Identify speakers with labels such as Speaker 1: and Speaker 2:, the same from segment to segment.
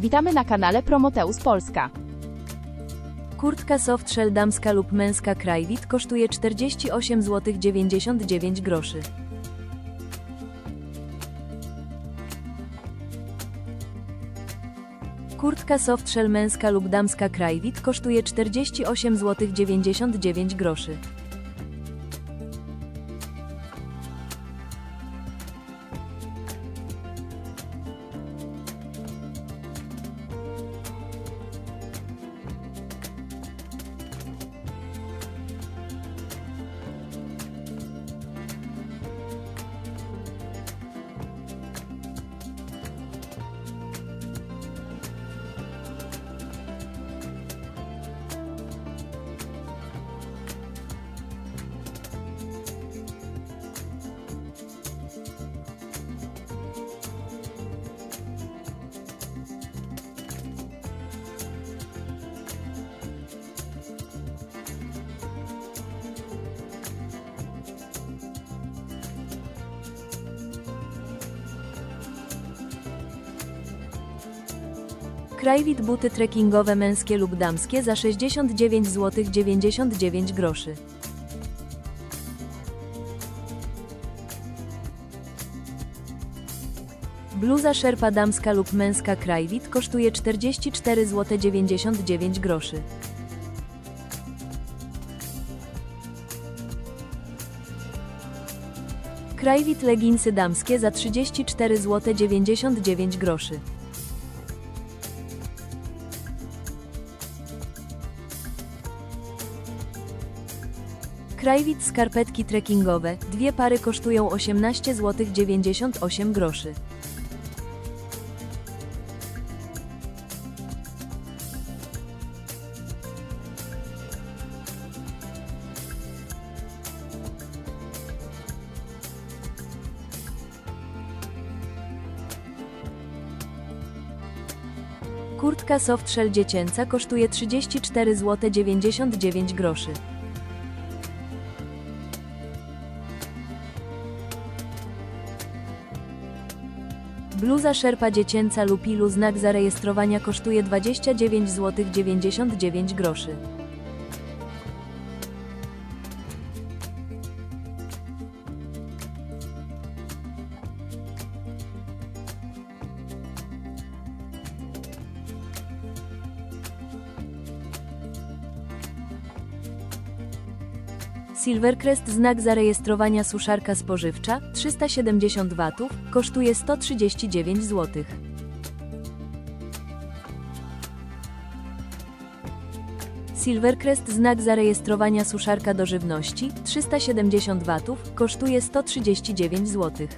Speaker 1: Witamy na kanale Promoteus Polska.
Speaker 2: Kurtka softshell damska lub męska Krajwit kosztuje 48 zł 99 groszy. Kurtka softshell męska lub damska Krajwit kosztuje 48 zł 99 groszy. Krajwit buty trekkingowe męskie lub damskie za 69 zł 99 groszy. Bluza szerpa damska lub męska Krajwit kosztuje 44 zł 99 groszy. Krajwit leginsy damskie za 34 zł 99 groszy. Krajwit skarpetki trekkingowe, dwie pary kosztują 18 zł 98 groszy. Kurtka softshell dziecięca kosztuje 34 zł 99 groszy. Bluza szerpa dziecięca lub ilu znak zarejestrowania kosztuje 29 zł 99 groszy. Silvercrest znak zarejestrowania suszarka spożywcza 370 W kosztuje 139 zł. Silvercrest znak zarejestrowania suszarka do żywności 370 W kosztuje 139 zł.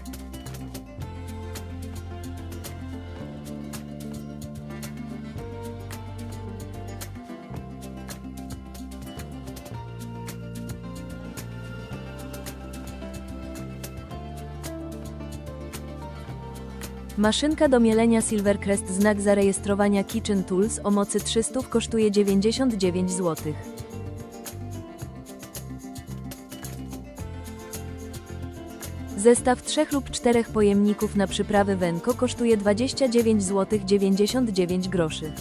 Speaker 2: Maszynka do mielenia Silvercrest znak zarejestrowania Kitchen Tools o mocy 300 kosztuje 99 zł. Zestaw trzech lub czterech pojemników na przyprawy Wenko kosztuje 29 zł 99 groszy.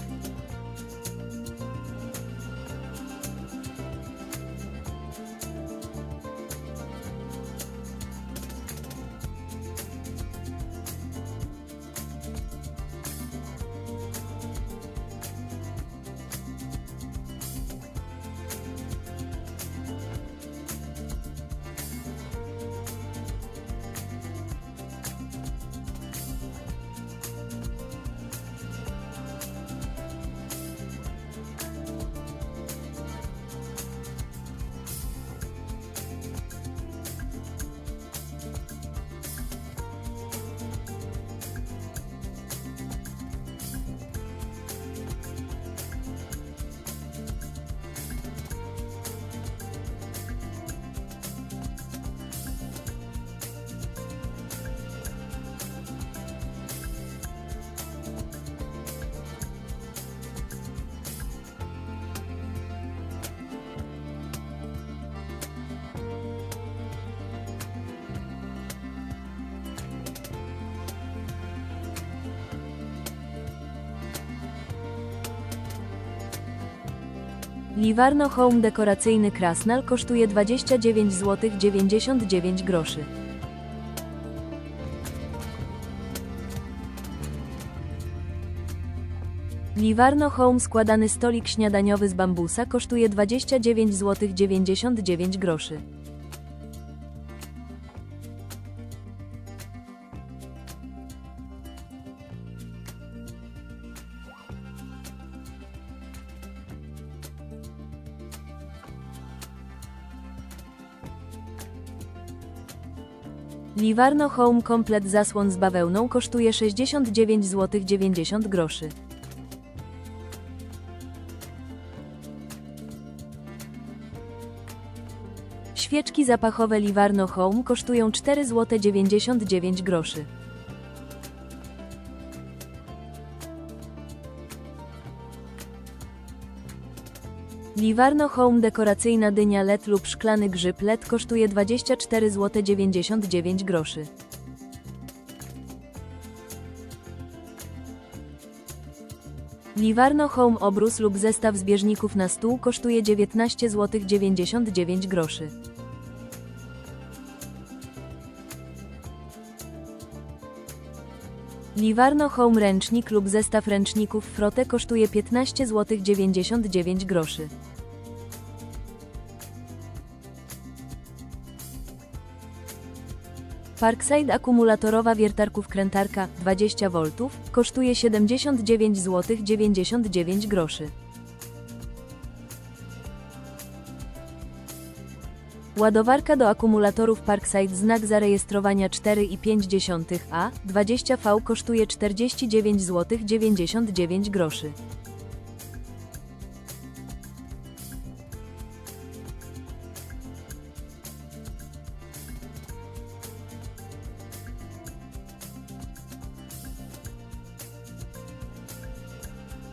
Speaker 2: Liwarno Home dekoracyjny Krasnal kosztuje 29 zł 99 groszy. Liwarno Home składany stolik śniadaniowy z bambusa kosztuje 29 zł 99 groszy. Liwarno Home komplet zasłon z bawełną kosztuje 69 zł 90 groszy. Świeczki zapachowe Liwarno Home kosztują 4 zł 99 groszy. Liwarno Home dekoracyjna dynia LED lub szklany grzyb LED kosztuje 24 zł 99 groszy. Liwarno Home obrus lub zestaw zbieżników na stół kosztuje 19 zł 99 groszy. Liwarno Home ręcznik lub zestaw ręczników Frote kosztuje 15 zł 99 groszy. Parkside akumulatorowa wiertarków krętarka 20 V kosztuje 79 zł 99 groszy. Ładowarka do akumulatorów Parkside znak zarejestrowania 4,5A 20V kosztuje 49 zł 99 groszy.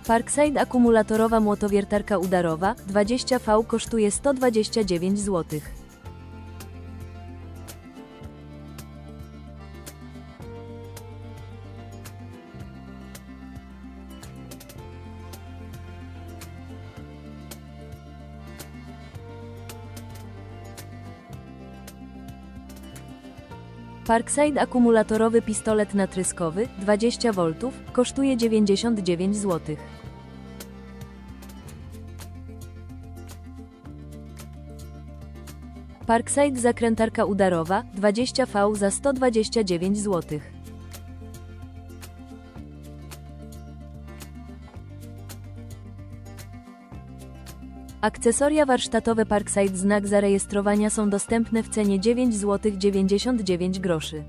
Speaker 2: Parkside akumulatorowa młotowiertarka udarowa 20V kosztuje 129 zł. Parkside akumulatorowy pistolet natryskowy 20 V kosztuje 99 zł. Parkside zakrętarka udarowa 20V za 129 zł. Akcesoria warsztatowe Parkside znak zarejestrowania są dostępne w cenie 9 zł 99 groszy.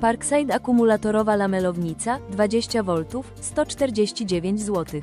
Speaker 2: Parkside akumulatorowa lamelownica 20 V 149 zł.